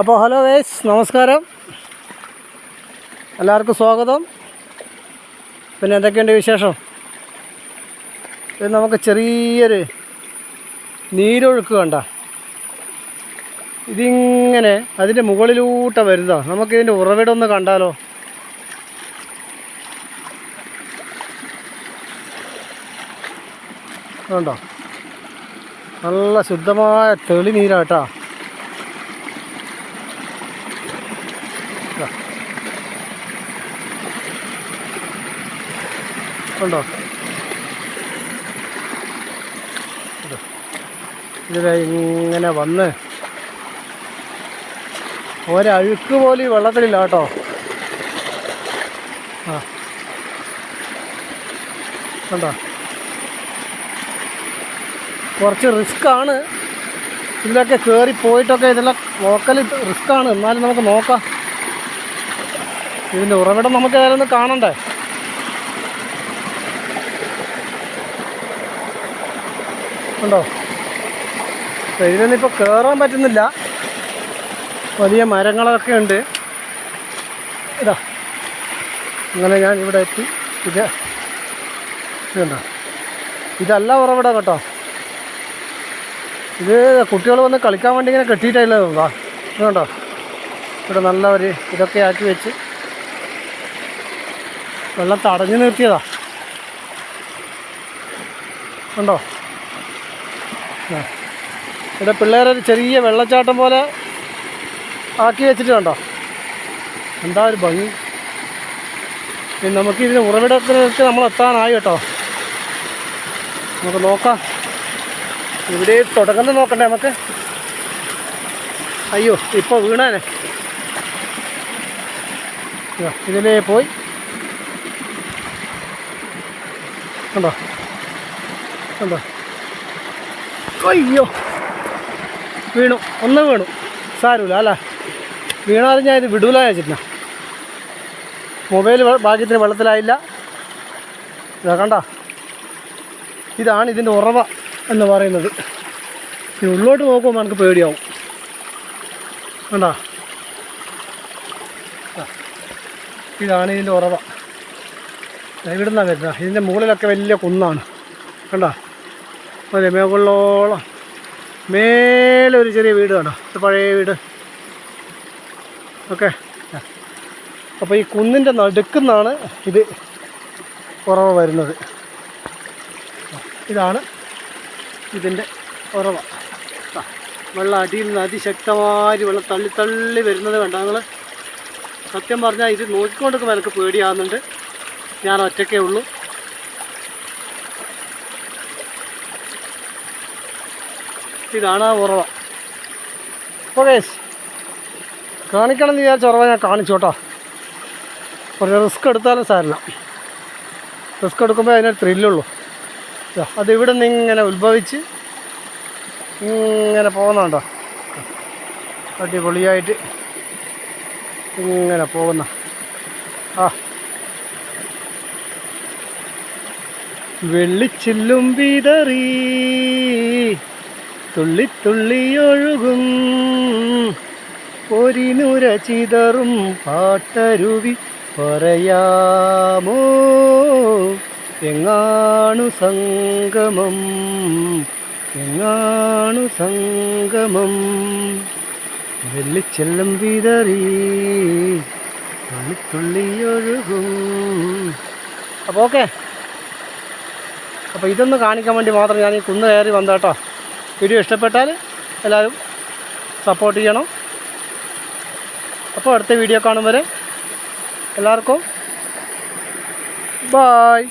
അപ്പോൾ hello vase നമസ്കാരം. എല്ലാവർക്കും സ്വാഗതം. പിന്നെ എന്തൊക്കെയുണ്ട് വിശേഷം? ഇത് നമുക്ക് ചെറിയൊരു നീരൊഴുക്ക് കണ്ട. ഇതിങ്ങനെ അതിന്റെ മുകളിലൂട്ട വരുന്നതാ. നമുക്കിതിന്റെ ഉറവിടം ഒന്ന് കണ്ടാലോ? കണ്ടോ? നല്ല ശുദ്ധമായ തെളി നീരാട്ടാ ഉണ്ടോ? ഇതിൽ ഇങ്ങനെ വന്ന് ഒരഴുക്ക് പോലും വെള്ളത്തിലില്ല കേട്ടോ. ആ. കണ്ടോ? കുറച്ച് റിസ്ക്കാണ് ഇതിലൊക്കെ കയറി പോയിട്ടൊക്കെ ഇതെല്ലാം നോക്കൽ റിസ്ക്കാണ് എന്നാലും നമുക്ക് നോക്കാം. ഇതിന്റെ ഉറവിടം നമുക്ക് ഏതായാലും കാണണ്ടേ? ഉണ്ടോ? ഇതിലൊന്നും ഇപ്പോൾ കയറാൻ പറ്റുന്നില്ല. വലിയ മരങ്ങളൊക്കെ ഉണ്ട്. ഇതാ. അങ്ങനെ ഞാൻ ഇവിടെ എത്തി. ഇത് ഇതുണ്ടോ? ഇതല്ല ഉറവിടം കേട്ടോ. ഇത് കുട്ടികൾ വന്ന് കളിക്കാൻ വേണ്ടി ഇങ്ങനെ കെട്ടിയിട്ടില്ല ഇതുണ്ടോ? ഇവിടെ നല്ല ഒരു ഇതൊക്കെ ആക്കി വെച്ച് വെള്ളം തടഞ്ഞു നിർത്തിയതാ. ഉണ്ടോ ആ. ഇവിടെ പിള്ളേരൊരു ചെറിയ വെള്ളച്ചാട്ടം പോലെ ആക്കി വെച്ചിട്ടുണ്ടോ എന്താ ഒരു ഭംഗി. ഇനി നമുക്ക് ഇതിന് ഉറവിടത്തിലേക്ക് നമ്മൾ എത്താനായി കേട്ടോ. നമുക്ക് നോക്കാം. ഇവിടെ തുടങ്ങുന്നത് നോക്കണ്ടേ നമുക്ക്? അയ്യോ ഇപ്പോൾ വീണാനെ. ഇതാ, ഇതിലേ പോയി. കണ്ടോ? കണ്ടോ? അയ്യോ. വീണു. ഒന്ന് വീണു. സാരമില്ല അല്ല? വീണാലും ഞാൻ ഇത് വിടൂല വെച്ചിട്ടാ മൊബൈൽ ഭാഗ്യത്തിന് വെള്ളത്തിലായില്ല. ഇതാ കണ്ട? ഇതാണ് ഇതിന്റെ ഉറവ എന്ന് പറയുന്നത്. ഇനി ഉള്ളോട്ട് നോക്കുമ്പോൾ നമുക്ക് പേടിയാവും. കണ്ടാ? ഇതാണ് ഇതിന്റെ ഉറവ. ഇവിടെ വരുന്നത്. ഇതിന്റെ മുകളിലൊക്കെ വലിയ കുന്നാണ്. കണ്ടോ? അതെ മുകളിലോളം മേലെ ഒരു ചെറിയ വീട് കണ്ടോ? ഇത് പഴയ വീട്. ഓക്കെ. അപ്പോൾ ഈ കുന്നിന്റെ നടുക്കുന്നാണ് ഇത് ഉറവ വരുന്നത്. ഇതാണ് ഇതിന്റെ ഉറവ. വെള്ളം അടിയിൽ നിന്ന് അതിശക്തമായി വെള്ളം തള്ളി തള്ളി വരുന്നത് കണ്ട? നിങ്ങൾ സത്യം പറഞ്ഞാൽ ഇത് നോക്കിക്കൊണ്ടൊക്കെ എനിക്ക് പേടിയാകുന്നുണ്ട് ഞാൻ ഒറ്റയ്ക്കേ ഉള്ളൂ. ഇതാണ് ഉറവ. ഓക്കെ കാണിക്കണം എന്ന് വിചാരിച്ച ഉറവ ഞാൻ കാണിച്ചു കേട്ടോ. കുറച്ച് റിസ്ക് എടുത്താലും സാരില്ല റിസ്ക് എടുക്കുമ്പോൾ അതിനൊരു ത്രില്ലുള്ളൂ ദാ, അത് ഇവിടെ നിന്ന് ഇങ്ങനെ ഉത്ഭവിച്ച് ഇങ്ങനെ പോകുന്നുണ്ടോ അടിപൊളിയായിട്ട് ഇങ്ങനെ പോകുന്ന. ആ വെള്ളിച്ചില്ലും വിതറി തുള്ളി പൊരിനുര ചിതറും പാട്ടരുവി പറയാമോ? എങ്ങാണു സംഗമം? എങ്ങാണു സംഗമം? വെള്ളിച്ചെല്ലും വിതറി തുള്ളി തുള്ളി ഒഴുകും. അപ്പോൾ ഓക്കെ. അപ്പോൾ ഇതൊന്ന് കാണിക്കാൻ വേണ്ടി മാത്രം ഞാൻ ഈ കുന്ന് കയറി വന്ന കേട്ടോ വീഡിയോ ഇഷ്ടപ്പെട്ടാൽ എല്ലാവരും സപ്പോർട്ട് ചെയ്യണം. അപ്പോൾ അടുത്ത വീഡിയോ കാണും വരെ എല്ലാവർക്കും ബായ്